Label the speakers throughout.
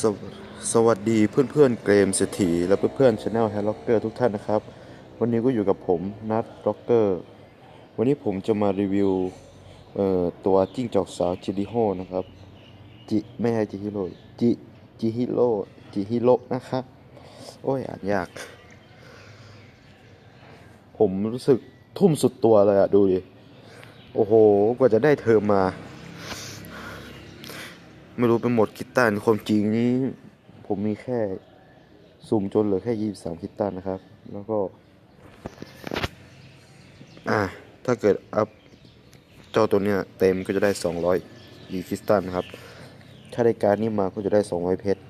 Speaker 1: สวสวัสดีเพื่อนๆเกมเศรษฐีและเพื่อนๆช anel แฮร์ล็อกเกอร์ทุกท่านนะครับ วันนี้ก็อยู่กับผมนัทล็อกเกอร์ วันนี้ผมจะมารีวิวตัวจิ้งจอกสาวจิริโฮนะครับ จิไม่ใช่จิฮิโร่จิจิฮิโร่จิฮิโร่นะครับ โอ้ยอ่านยาก ผมรู้สึกทุ่มสุดตัวเลยอะดูดิ โอ้โห กว่าจะได้เธอมา ไม่รู้เป็นหมดคิดตันความจริงนี้ ผมมีแค่สุ่มจนเหลือแค่ยี่สามคิดตันนะครับ แล้วก็ อะถ้าเกิดอัพเจ้าตัวเนี้ยเต็มก็จะได้สองร้อยยี่คิสตันครับ ถ้าได้การนี้มาก็จะได้สองร้อยเพชร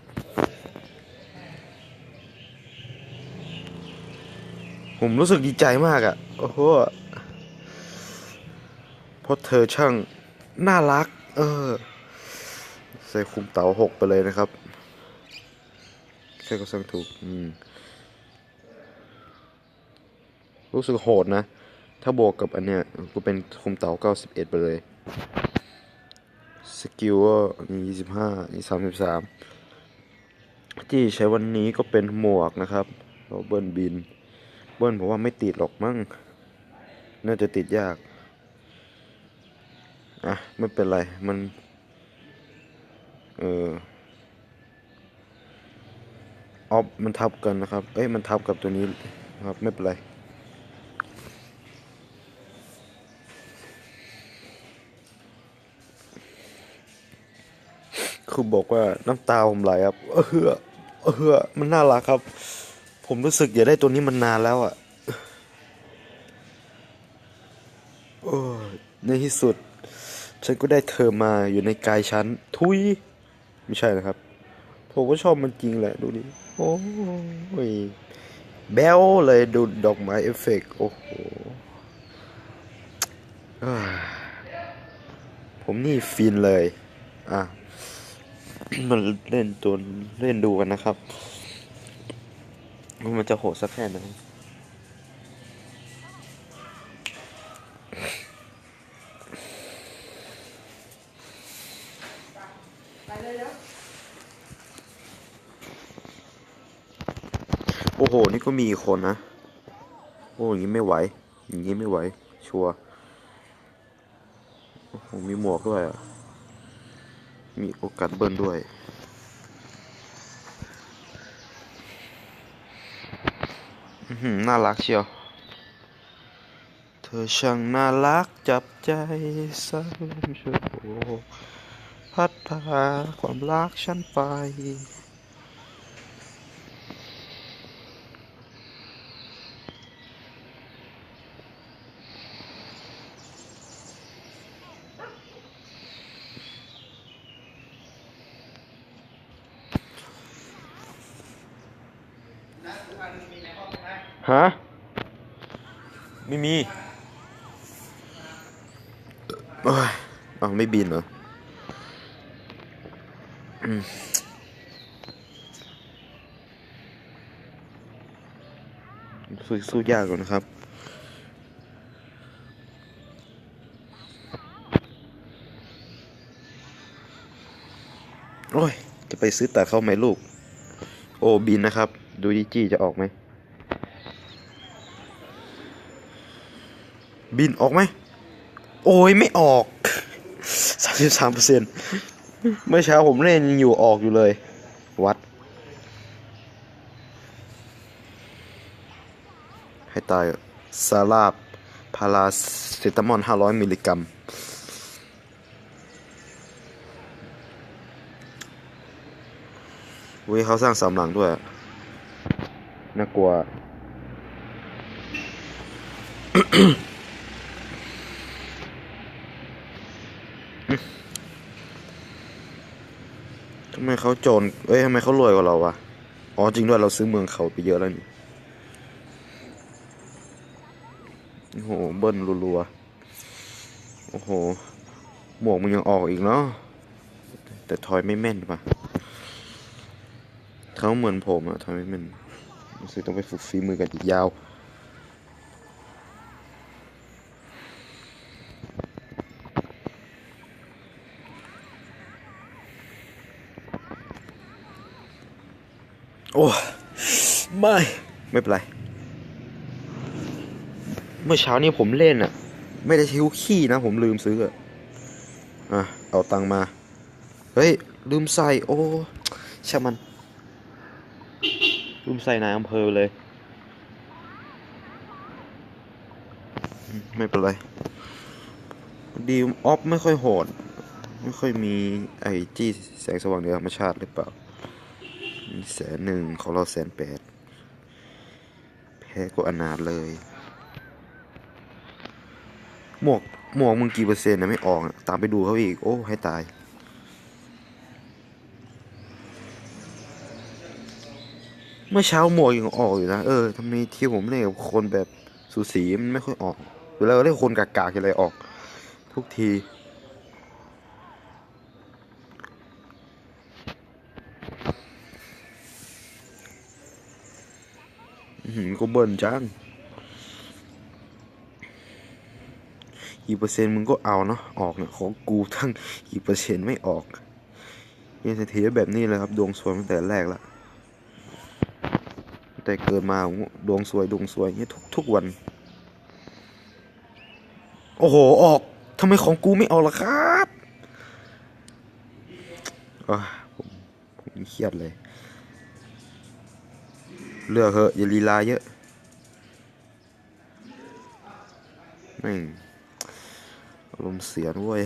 Speaker 1: ผมรู้สึกดีใจมากอะ่ะ โอ้โหเพราะเธอช่าง น่ารัก เออ ส่คุมเต๋าหกไปเลยนะครับ แค่ก็สั่งถูกอืมรู้สึกโหดนะ ถ้าบวกกับอันเนี้ยก็เป็นคุมเต๋าเก้าสิบเอ็ดไปเลย สกิลก็มียี่สิบห้านี่สามสิบสามที่ใช้วันนี้ก็เป็นหมวกนะครับแล้วเบิร์นบิน เบิ้ลผมว่าไม่ติดหรอกมั้ง น่าจะติดยาก อะ ไม่เป็นไร มัน เออออฟมันทับกันนะครับ เอ้ยมันทับกับตัวนี้นะครับไม่เป็นไรคือบอกว่าน้ำตาผมไหลครับ เออเออมันน่ารักครับ ผมรู้สึกอยากได้ตัวนี้มันนานแล้วอะโอ้ในที่สุด ฉันก็ได้เธอมาอยู่ในกายฉัน ทุย ไม่ใช่นะครับ ผมก็ชอบมันจริงแหละดูดิโอ้ยแบลเลยดูดอกไม้เอฟเฟกต์โอ้โหผมนี่ฟินเลย อะ มันเล่นตัวเล่นดูกันนะครับ มันจะโหดสักแค่ไหน อ้โห นี่ก็มีคนนะ โอ้อย่างนี้ไม่ไหว อย่างนี้ไม่ไหว ชัวร์โอ้โหมีหมวกด้วยอะ มีโอกาสเบิ้ลด้วยน่ารักเชียว เธอช่างน่ารักจับใจสันโชพัดพาความรักฉันไป ฮะ ไม่มี โอ้ยเอาไม่บินเหรออืมสู้สู้ยากกว่านะครับ โอ้ย จะไปซื้อตัดเข้าไหมลูก โอ้ บินนะครับ ดูดิจี้จะออกไหม บินออกไหม โอ้ยไม่ออกสามสิบสามเปอร์เซ็นต์เมื่อเช้าผมเล่นยังอยู่ออกอยู่เลย วัด ให้ตายซาลาบพาราเซตามอลห้าร้อยมิลลิกรัมเว้ยเขาสร้างสามหลังด้วย น่ากลัวำไมเขาโจรเอ้ยทำไมเขารวยกว่าเราวะ อ๋อจริงด้วยเราซื้อเมืองเขาไปเยอะแล้วนี่โอ้โหเบิ้ลรัวๆ โอ้โห หมวกมันยังออกอีกเนาะ แต่ทอยไม่แม่นปะเขาเหมือนผมอะทอยไม่แม่นรู้สึกต้องไปฝึกฝีมือกันอีกยาว โอ้ไม่ไม่เป็นไร เมื่อเช้านี้ผมเล่นอะไม่ได้ใช้คุกขี้นะ ผมลืมซื้ออะอะเอาตังค์มา เฮ้ย ลืมใส่โอ้ช่างมัน ลืมใส่นายอำเภอเลยอืมไม่เป็นไร ดีมออฟไม่ค่อยโหด ไม่ค่อยมีไอจี้แสงสว่างเหนือธรรมชาติหรือเปล่า แสนหนึ่งของเราแสนแปดแพ้ก็อนาถเลย หมวกหมวกมึงกี่เปอร์เซ็นต์นะไม่ออก ตามไปดูเขาอีก โอ้ ให้ตาย เมื่อเช้าหมวกยังออกอยู่นะ เออทำไมที่ผมเล่นกับคนแบบสูสีมันไม่ค่อยออกเวลาเราเล่นคนกากๆอะไรออก ทุกที อื้อหือ ก็เบิ่นจังกี่เปอร์เซ็นต์มึงก็เอาเนาะออกเนี่ยของกูทั้งกี่เปอร์เซ็นต์ไม่ออกเรียเศรษฐีแบบนี้เลยครับ ดวงสวยตั้งแต่แรกละแต่เกิดมาดวงสวยดวงสวยอย่างเงี้ยทุกทุกวัน โอ้โห ออกทำไมของกูไม่ออกล่ะครับอะผมผมเครียดเลย เลือกเถอะอย่าลีลาเยอะแม่งอารมณ์เสียนเว้ย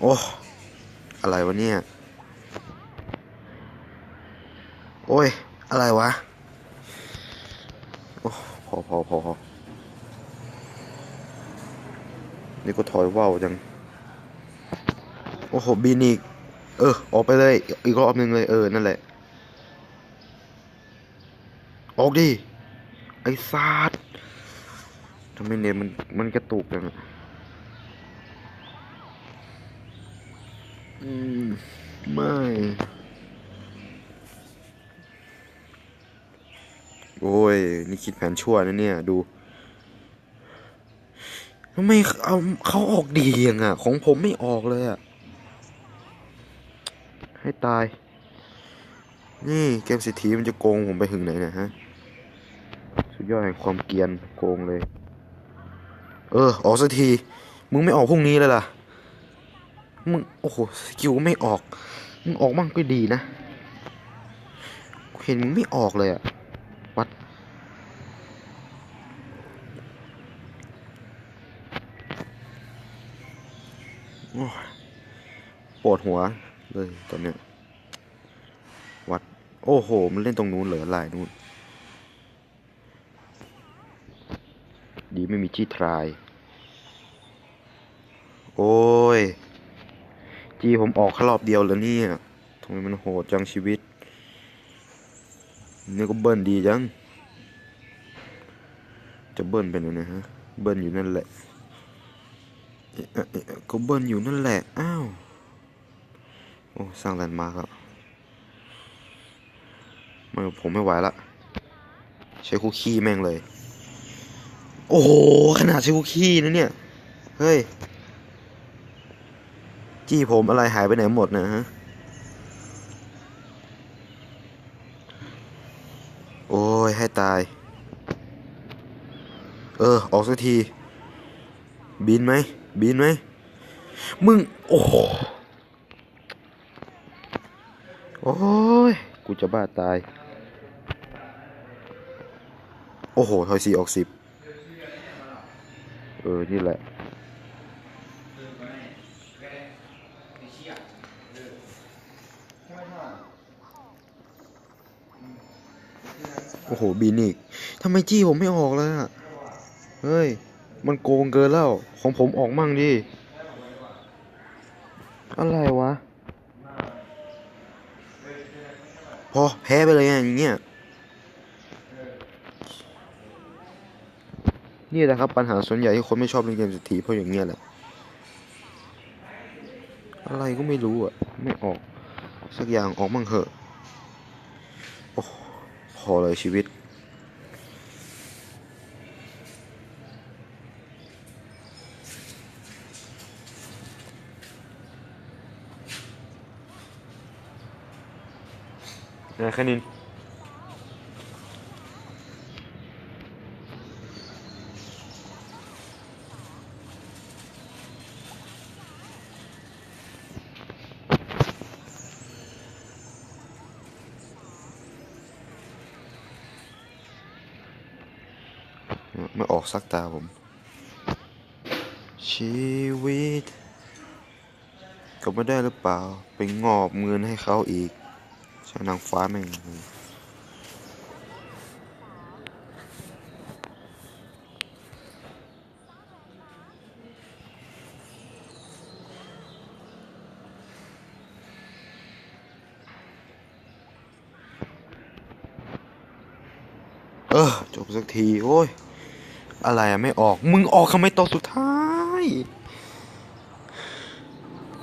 Speaker 1: โอ้ อะไรวะเนี่ย โอ้ย อะไรวะ โอ้ พอพอพอพอนี่ก็ถอยว่าวจัง โอ้โหบินอีก เออ ออกไปเลย อีกรอบหนึ่งเลย เออ นั่นแหละ ออกดิ ไอ้ซาดทำไมเนี่ยมัน มันกระตุกจังอืม ไม่ โอ้ย นี่คิดแผนชั่วนะเนี่ย ดูทำไมเอาเขาออกดีอย่างอะ ของผมไม่ออกเลยอะ ให้ตาย นี่เกมเศรษฐีมันจะโกงผมไปถึงไหนเนะฮะ สุดยอดแห่งความเกียนโกงเลย เออ ออกสักที มึงไม่ออกพรุ่งนี้เลยล่ะ มึง โอ้โห สกิลไม่ออก มึงออกมั่งก็ดีนะ เห็นมึงไม่ออกเลยอะวัดโอ้ปวดหัว เลยตอนเนี้ยวัด โอ้โห มันเล่นตรงนู้นเหรอลายนู้น ดีไม่มีจี้ทราย โอ้ย จีผมออกแค่รอบเดียวแล้วเนี่ยทำไมมันโหดจังชีวิตนี่ก็เบิ้ลดีจัง จะเบิ้ลเป็นยังไงฮะ เบิ้ลอยู่นั่นแหละเอ๊ะเอ๊ะเอ๊ะก็เบิ้ลอยู่นั่นแหละ อ้าว โอ้สร้างแลนด์มาร์กแล้วไมันผมไม่ไหวละใช้คุกกี้แม่งเลย โอ้โห ขนาดใช้คุกกี้นะเนี่ย เฮ้ย จี้ผมอะไรหายไปไหนหมดนะฮะ โอ้ย ให้ตาย เออ ออกสักที บินไหม บินไหม มึง โอ้ โอ้ย กูจะบ้าตาย โอ้โหทอยสี่ออกสิบ เออ นี่แหละ โอ้โหบินอีกทำไมจี้ผมไม่ออกเลยอะเฮ้ย มันโกงเกินแล้ว ของผมออกมั่งดิ อะไรวะ พอแพ้ไปเลยอะอย่างเงี้ยนี่แหละครับปัญหาส่วนใหญ่ที่คนไม่ชอบเล่นเกมเศรษฐีเพราะอย่างเงี้ยแหละ อะไรก็ไม่รู้อะ ไม่ออก สักอย่างออกมั่งเหอะ โอ้พอเลยชีวิต นะคณินไม่ออกสักตาผม ชีวิต ก็ไม่ได้หรือเปล่า ไปงอบเงินให้เขาอีก ช่นางฟ้าแม่งเออจบสักทีโอ้ย อะไรอะไม่ออก มึงออกทำไมตอนสุดท้าย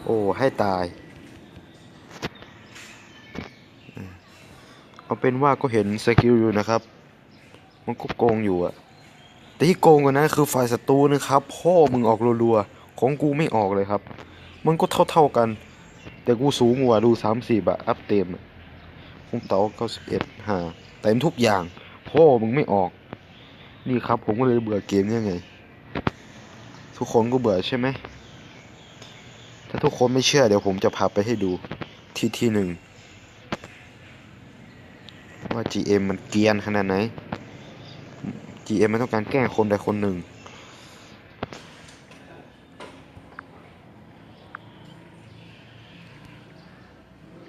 Speaker 1: โอ้ ให้ตาย เป็นว่าก็เห็นสกิลอยู่นะครับ มันก็โกงอยู่อะแต่ที่โกงกว่านั้นคือฝ่ายศัตรูนะครับพ่อมึงออกรัวๆของกูไม่ออกเลยครับ มันก็เท่าๆกัน แต่กูสูงกว่าดูสามสี่บะอัพเต็มผมเต๋าเก้าสิบเอ็ดห้าเต็มทุกอย่าง พ่อมึงไม่ออก นี่ครับ ผมก็เลยเบื่อเกมเนี่ไง ทุกคนก็เบื่อใช่ไหมถ้าทุกคนไม่เชื่อเดี๋ยวผมจะพาไปให้ดูที่ที่หนึ่ง ว่า GM มันเกียนขนาดไหน GM มันต้องการแกล้งคนใดคนหนึ่ง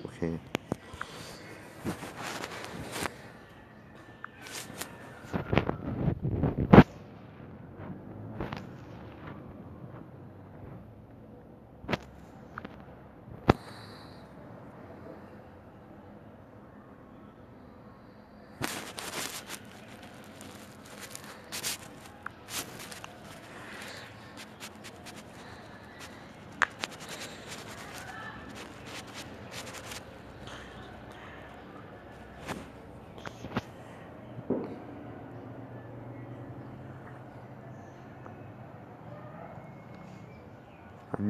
Speaker 1: โอเค อั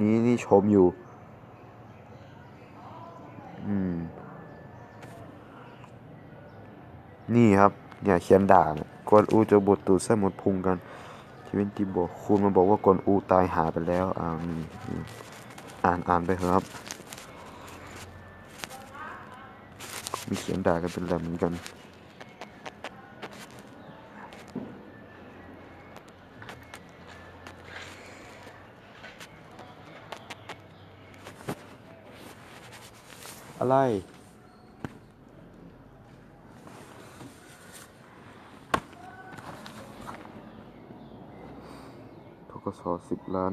Speaker 1: นี้นี่ชมอยู่ อืม นี่ครับเนี่ยเขียนด่าเนี่ยกวนอูจะบดตูดไส้หมดพุงกันชีวิตที่บอกคุณมาบอกว่ากวนอูตายหาไปแล้วอ่านี่อ่านอ่านไปเถอะครับมีเขียนด่ากันเป็นแหลมเหมือนกัน อะไร ทกศสิบล้าน